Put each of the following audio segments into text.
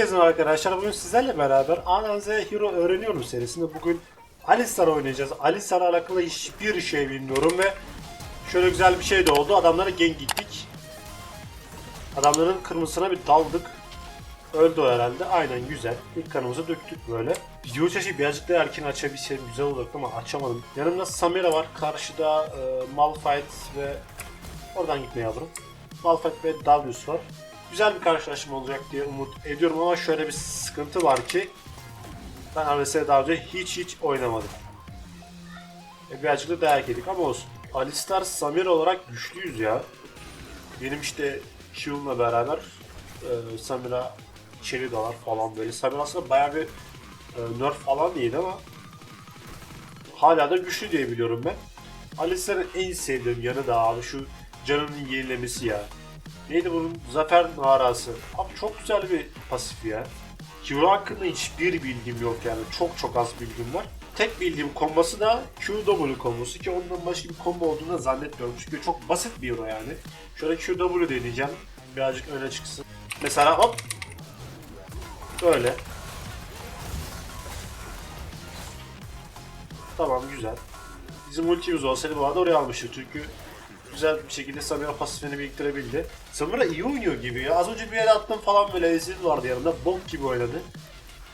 Herkese arkadaşlar. Bugün sizlerle beraber A'dan Z'ye Hero öğreniyorum serisinde bugün Alistar oynayacağız. Alistar'la alakalı hiçbir şey bilmiyorum ve şöyle güzel bir şey de oldu. Adamlara gank gittik. Adamların kırmızısına bir daldık. Öldü o herhalde. Aynen güzel. İlk kanımızı döktük böyle. Video çeşi birazcık da erken açabilsem güzel olacaktı ama açamadım. Yanımda Samira var. Karşıda e, Malphite ve oradan gitme yavrum. Malphite ve Darius var. Güzel bir karşılaşma olacak diye umut ediyorum ama şöyle bir sıkıntı var ki ben AWS'de daha önce hiç hiç oynamadım. E birazcık da dayak yedik ama olsun. Alistar Samira olarak güçlüyüz ya. Benim işte Shiv'umla beraber e, Samira içeri dalar falan böyle. Samira aslında bayağı bir e, nerf falan değildi ama hala da güçlü diye biliyorum ben. Alistar'ın en sevdiğim yanı da abi şu canının yenilemesi ya. Neydi bunun? Zafer Narası. Abi çok güzel bir pasif ya. Hero hakkında hiçbir bilgim yok yani. Çok çok az bilgim var. Tek bildiğim kombosu da QW kombosu ki ondan başka bir combo olduğunu da zannetmiyorum. Çünkü çok basit bir hero yani. Şöyle QW deneyeceğim. Birazcık öne çıksın. Mesela hop. Böyle. Tamam güzel. Bizim ultimiz olsaydı bu arada oraya almıştık çünkü güzel bir şekilde Samira pasifini biriktirebildi. Samira iyi oynuyor gibi ya. Az önce bir yere attım falan böyle ezil vardı yanında. Bok gibi oynadı.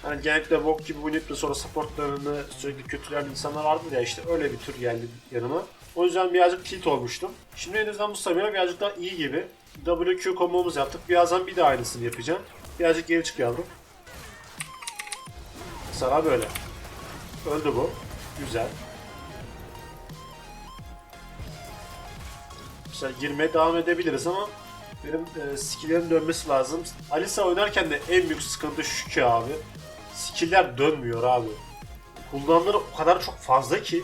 Hani genellikle bok gibi oynayıp da sonra supportlarını sürekli kötüleyen insanlar vardır ya işte öyle bir tür geldi yanıma. O yüzden birazcık tilt olmuştum. Şimdi en azından bu Samira birazcık daha iyi gibi. WQ kombomuzu yaptık. Birazdan bir de aynısını yapacağım. Birazcık geri çık yavrum. Sana böyle. Öldü bu. Güzel. Mesela girmeye devam edebiliriz ama benim e, skill'lerin dönmesi lazım. Alisa oynarken de en büyük sıkıntı şu ki abi. Skill'ler dönmüyor abi. Cooldown'ları o kadar çok fazla ki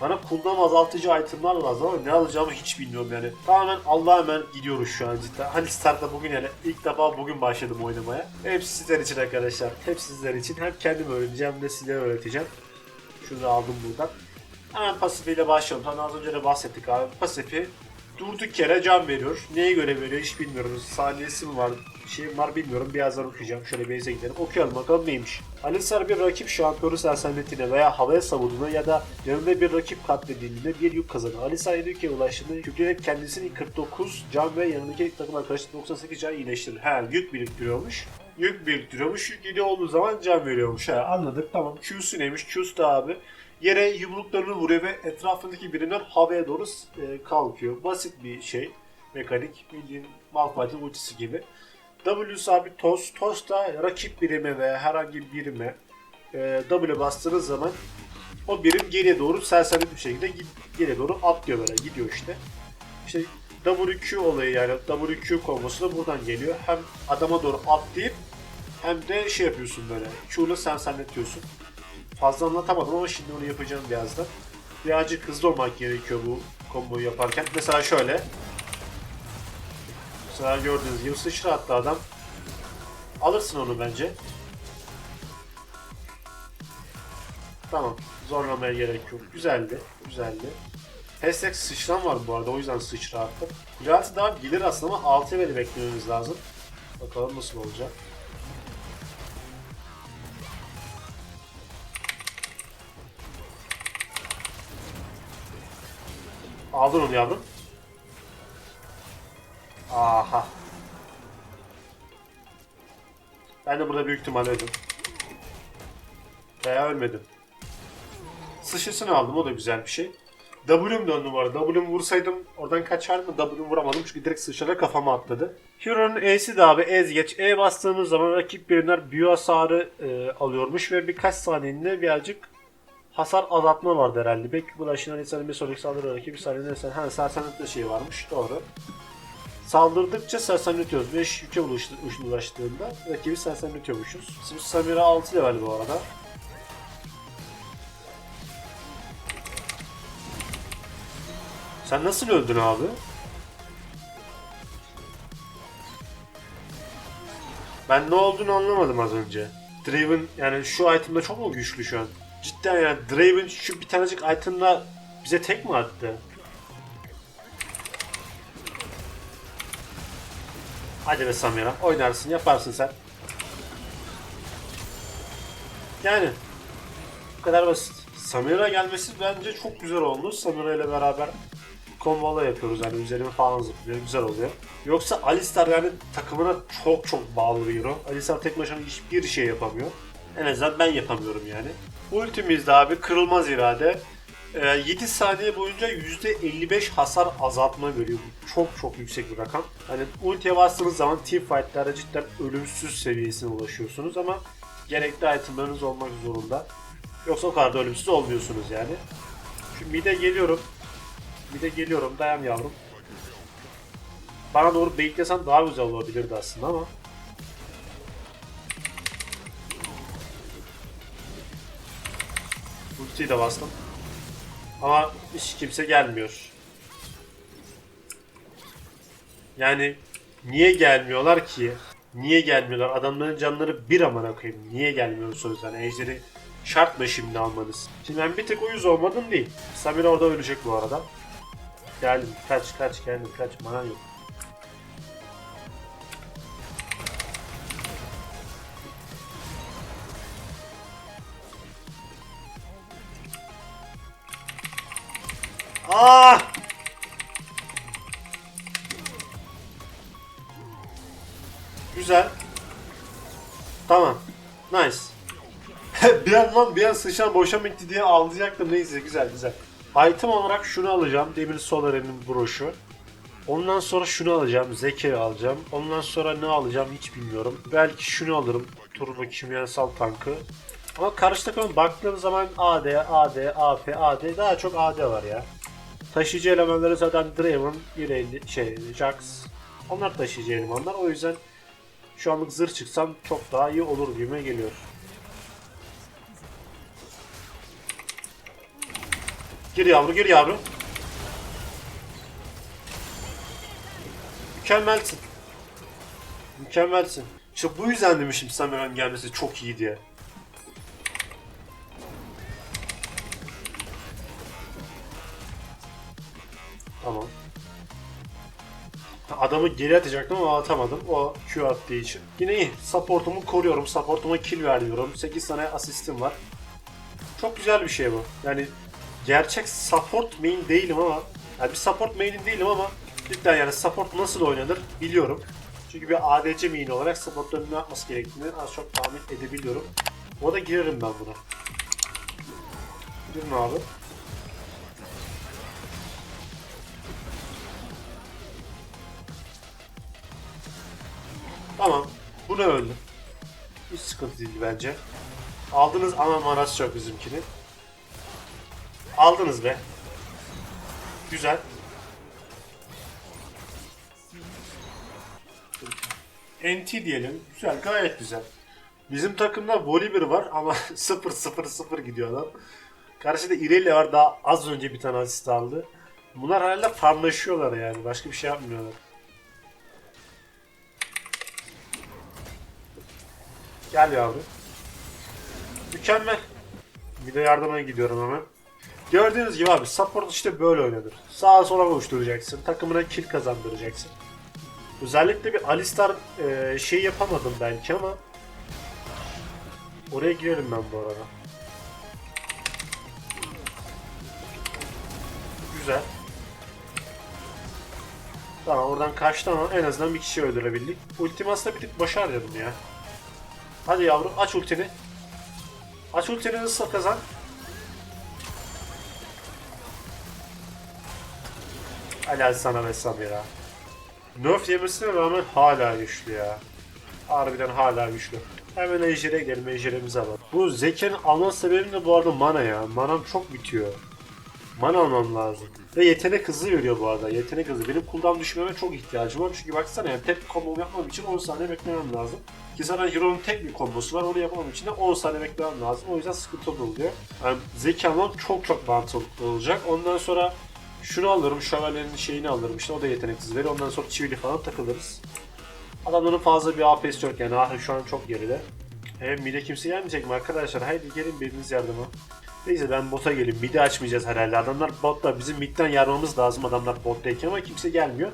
bana cooldown azaltıcı itemler lazım ama ne alacağımı hiç bilmiyorum yani. Tamamen Allah'a hemen gidiyoruz şu an cidden. Hani startta bugün yani ilk defa bugün başladım oynamaya. Hep sizler için arkadaşlar. Hep sizler için. Hem kendim öğreneceğim de sizlere öğreteceğim. Şunu aldım buradan. Hemen pasifiyle başlayalım. Hani az önce de bahsettik abi. Pasifi durduk yere can veriyor. Neye göre veriyor hiç bilmiyoruz. Saniyesi mi var, bir şey var bilmiyorum. Birazdan okuyacağım. Şöyle base'e gidelim. Okuyalım bakalım neymiş. Alisar bir rakip şampiyonu sersemlettiğine veya havaya savunduğuna ya da yanında bir rakip katledildiğinde bir yük kazanır. Alisar yedi ülkeye ulaştığında yüklenerek kendisini 49 can ve yanındaki takım arkadaşları 98 can iyileştirir. He yük biriktiriyormuş. Yük biriktiriyormuş. Yük yedi olduğu zaman can veriyormuş. He anladık tamam. Q'su neymiş? Q'su da abi yere yumruklarını vuruyor ve etrafındaki birimler havaya doğru e, kalkıyor. Basit bir şey. Mekanik. Bildiğin Malphite'in ultisi gibi. W abi toz. Toz da rakip birime veya herhangi bir birime e, W bastığınız zaman o birim geriye doğru sersemli bir şekilde geriye doğru atlıyor böyle gidiyor işte. İşte WQ olayı yani WQ kombosu da buradan geliyor. Hem adama doğru atlayıp hem de şey yapıyorsun böyle. Q'la sersemletiyorsun. Fazla anlatamadım ama şimdi onu yapacağım birazdan. Birazcık hızlı olmak gerekiyor bu komboyu yaparken. Mesela şöyle. Mesela gördüğünüz gibi sıçra attı adam. Alırsın onu bence. Tamam. Zorlamaya gerek yok. Güzeldi. Güzeldi. Hashtag sıçran var bu arada. O yüzden sıçra attım. Kulati daha gelir aslında ama 6 veri beklememiz lazım. Bakalım nasıl olacak. Aldın onu yavrum. Aha. Ben de burada büyük ihtimal öldüm. Veya ölmedim. Sıçrasını aldım o da güzel bir şey. W'm döndü bu arada. W'm vursaydım oradan kaçardım. W'm vuramadım çünkü direkt sıçrayarak kafama atladı. Hero'nun E'si de abi ez geç. E bastığımız zaman rakip birimler büyü hasarı e, alıyormuş ve birkaç saniyede birazcık hasar azaltma vardı herhalde. Belki bulaşılan insanın bir sonraki saldırı rakibi saniyede sen ha sersemletme şeyi varmış. Doğru. Saldırdıkça sersemletiyoruz. 5 yüke ulaştı, ulaştığında rakibi sersemletiyormuşuz. Şimdi Samira 6 level bu arada. Sen nasıl öldün abi? Ben ne olduğunu anlamadım az önce. Draven yani şu itemda çok mu güçlü şu an? Cidden yani Draven şu bir tanecik itemla bize tek mi attı? Hadi be Samira oynarsın yaparsın sen. Yani bu kadar basit. Samira gelmesi bence çok güzel oldu. Samira ile beraber kombola yapıyoruz yani üzerine falan zıplıyor. Güzel oluyor. Yoksa Alistar yani takımına çok çok bağlı bir hero. Alistar tek başına hiçbir şey yapamıyor. En azından ben yapamıyorum yani. Ultimizde abi kırılmaz irade. Ee, 7 saniye boyunca %55 hasar azaltma veriyor. Çok çok yüksek bir rakam. Hani ultiye bastığınız zaman team fight'larda cidden ölümsüz seviyesine ulaşıyorsunuz ama gerekli itemleriniz olmak zorunda. Yoksa o kadar da ölümsüz olmuyorsunuz yani. Şimdi mid'e geliyorum. Mid'e geliyorum. Dayan yavrum. Bana doğru beklesen daha güzel olabilirdi aslında ama. Ultiyi de bastım. Ama hiç kimse gelmiyor. Yani niye gelmiyorlar ki? Niye gelmiyorlar? Adamların canları bir amına koyayım. Niye gelmiyorsunuz yani? Ejderi şart mı şimdi almanız? Şimdi ben bir tek uyuz olmadım değil. Samira orada ölecek bu arada. Geldim. Kaç kaç geldim kaç. Mana yok. Ah! Güzel. Tamam. Nice. bir an lan bir an sıçan boşa bitti diye ağlayacaktım. Neyse güzel güzel. Item olarak şunu alacağım. Demir Solar'ın broşu. Ondan sonra şunu alacağım. Zeke'yi alacağım. Ondan sonra ne alacağım hiç bilmiyorum. Belki şunu alırım. Turbo kimyasal tankı. Ama karşı takıma baktığım zaman AD, AD, AP, AD daha çok AD var ya. Taşıyıcı elemanları zaten Draven, Irelia, şey, Jax. Onlar taşıyıcı elemanlar. O yüzden şu anlık zırh çıksam çok daha iyi olur gibime geliyor. Gir yavru, gir yavru. Mükemmelsin. Mükemmelsin. İşte bu yüzden demişim Samira'nın gelmesi çok iyi diye. Tamam. Adamı geri atacaktım ama atamadım. O Q attığı için. Yine iyi. Supportumu koruyorum. Supportuma kill veriyorum. 8 tane asistim var. Çok güzel bir şey bu. Yani gerçek support main değilim ama yani bir support main'in değilim ama cidden yani support nasıl oynanır biliyorum. Çünkü bir ADC main olarak supportların ne yapması gerektiğini az çok tahmin edebiliyorum. O da girerim ben buna. Girin abi. Tamam. Bu ne öldü? Hiç sıkıntı değil bence. Aldınız ama manas çok bizimkini. Aldınız be. Güzel. NT diyelim. Güzel, gayet güzel. Bizim takımda Volibear var ama 0-0-0 gidiyor adam. Karşıda Irelia var daha az önce bir tane asist aldı. Bunlar hala farmlaşıyorlar yani. Başka bir şey yapmıyorlar. Gel yavrum. Mükemmel. Bir de yardıma gidiyorum hemen. Gördüğünüz gibi abi support işte böyle oynanır. Sağa sola koşturacaksın. Takımına kill kazandıracaksın. Özellikle bir Alistar e, şey yapamadım belki ama oraya girerim ben bu arada. Güzel. Tamam oradan kaçtı ama en azından bir kişi öldürebildik. Ultimas'ta bir tık başardım ya. Hadi yavrum aç ultini. Aç ultini hızla kazan. Helal sana be Samira. Nerf yemesine rağmen hala güçlü ya. Harbiden hala güçlü. Hemen Ejder'e gidelim, Ejder'imizi alalım. Bu Zeke'nin alma sebebim de bu arada mana ya. Manam çok bitiyor. Mana almam lazım. Ve yetenek hızı veriyor bu arada. Yetenek hızı. Benim cooldown düşmeme çok ihtiyacım var. Çünkü baksana yani tek combo yapmam için 10 saniye beklemem lazım. Ki zaten Hero'nun tek bir kombosu var. Onu yapmam için de 10 saniye beklemem lazım. O yüzden sıkıntı oluyor. Yani zeki almam çok çok mantıklı olacak. Ondan sonra şunu alırım. Şövalyenin şeyini alırım. İşte o da yetenek hızı veriyor. Ondan sonra çivili falan takılırız. Adamların fazla bir AP'si yok yani. Ahri şu an çok geride. Hem mide kimse gelmeyecek mi arkadaşlar? Haydi gelin biriniz yardıma. Neyse ben bota geleyim. Midi açmayacağız herhalde. Adamlar botta. Bizim midden yarmamız lazım adamlar bottayken ama kimse gelmiyor.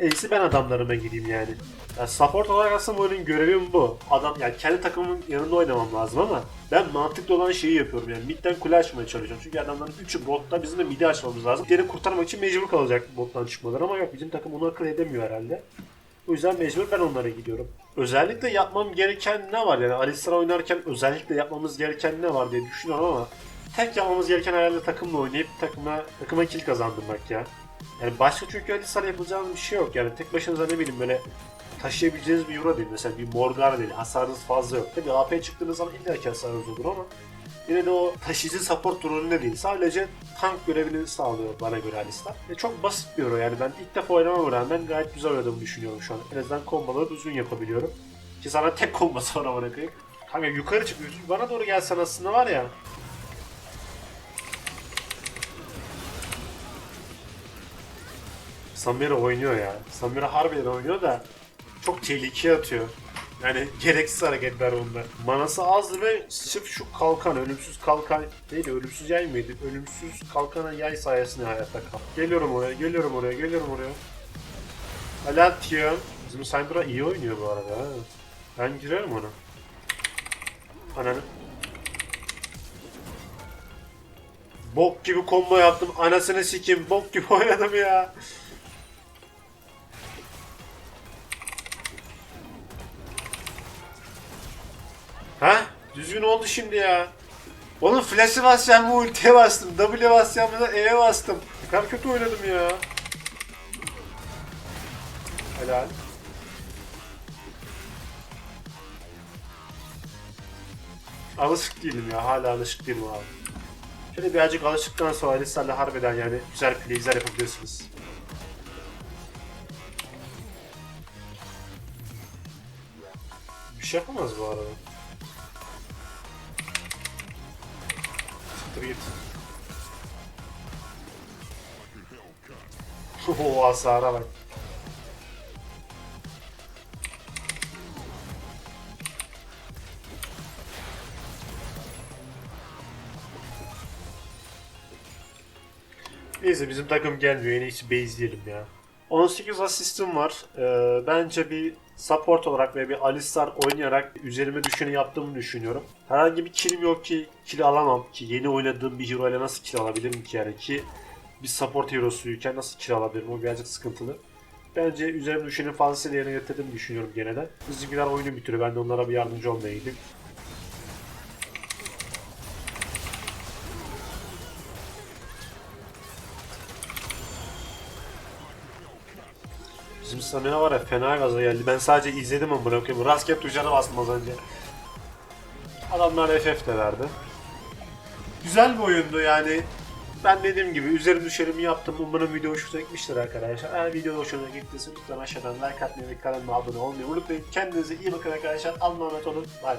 İyisi ben adamlarıma gideyim yani. Ya support olarak aslında bu oyunun görevim bu. Adam yani kendi takımımın yanında oynamam lazım ama ben mantıklı olan şeyi yapıyorum yani. Midden kule açmaya çalışıyorum. Çünkü adamların 3'ü botta bizim de midi açmamız lazım. Diğerini kurtarmak için mecbur kalacak bottan çıkmaları ama yok bizim takım onu akıl edemiyor herhalde. O yüzden mecbur ben onlara gidiyorum. Özellikle yapmam gereken ne var yani Alistar oynarken özellikle yapmamız gereken ne var diye düşünüyorum ama tek yapmamız gereken herhalde takımla oynayıp takıma takıma kill kazandırmak ya. Yani başka çünkü Alistar yapacağınız bir şey yok yani tek başınıza ne bileyim böyle taşıyabileceğiniz bir euro değil mesela bir Morgana değil hasarınız fazla yok. Tabi AP çıktığınız zaman illa ki hasarınız olur ama yine de o taşıyıcı support rolünde değil sadece tank görevini sağlıyor bana göre Alistar. Ve çok basit bir euro yani ben ilk defa oynamama rağmen gayet güzel oynadığımı düşünüyorum şu an. En azından komboları düzgün yapabiliyorum. Ki sana tek kombosu var ama koyayım. Kanka yukarı çıkıyorsun bana doğru gelsen aslında var ya. Samira oynuyor ya. Samira harbiden oynuyor da çok tehlikeye atıyor. Yani gereksiz hareketler onlar. Manası azdı ve sırf şu kalkan, ölümsüz kalkan neydi? Ölümsüz yay mıydı? Ölümsüz kalkana yay sayesinde hayatta kal. Geliyorum oraya, geliyorum oraya, geliyorum oraya. Alatio. Bizim Syndra iyi oynuyor bu arada ha. Ben girerim ona. Ananı. Bok gibi combo yaptım. Anasını sikim. Bok gibi oynadım ya. Ha? Düzgün oldu şimdi ya. Oğlum flash'ı basacağım bu ultiye bastım. W basacağım da E'ye bastım. Ne kadar kötü oynadım ya. Helal. Alışık değilim ya. Hala alışık değilim abi. Şöyle birazcık alıştıktan sonra Alistar'la harbiden yani güzel plays'ler yapabilirsiniz. Bir şey yapamaz bu arada. Siktir git. Oo hasara bak. Neyse bizim takım gelmiyor. En iyisi base diyelim ya. 18 asistim var. Ee, bence bir support olarak ve bir Alistar oynayarak üzerime düşeni yaptığımı düşünüyorum. Herhangi bir killim yok ki kill alamam ki yeni oynadığım bir hero ile nasıl kill alabilirim ki yani ki bir support hero'suyken nasıl kill alabilirim o birazcık sıkıntılı. Bence üzerime düşenin fazlasıyla yerine getirdiğimi düşünüyorum gene de. Bizimkiler oyunu bitiriyor. Ben de onlara bir yardımcı olmaya gideyim. Bizim Samira var ya fena gaza geldi. Ben sadece izledim ama bırakıyorum. Rastgele tuşlara bastım az önce. Adamlar FF de verdi. Güzel bir oyundu yani. Ben dediğim gibi üzerim düşerimi yaptım. Umarım video hoşunuza gitmiştir arkadaşlar. Eğer video hoşunuza gittiyse lütfen aşağıdan like atmayı ve kanalıma abone olmayı unutmayın. Kendinize iyi bakın arkadaşlar. Allah'a emanet olun. Bay bay.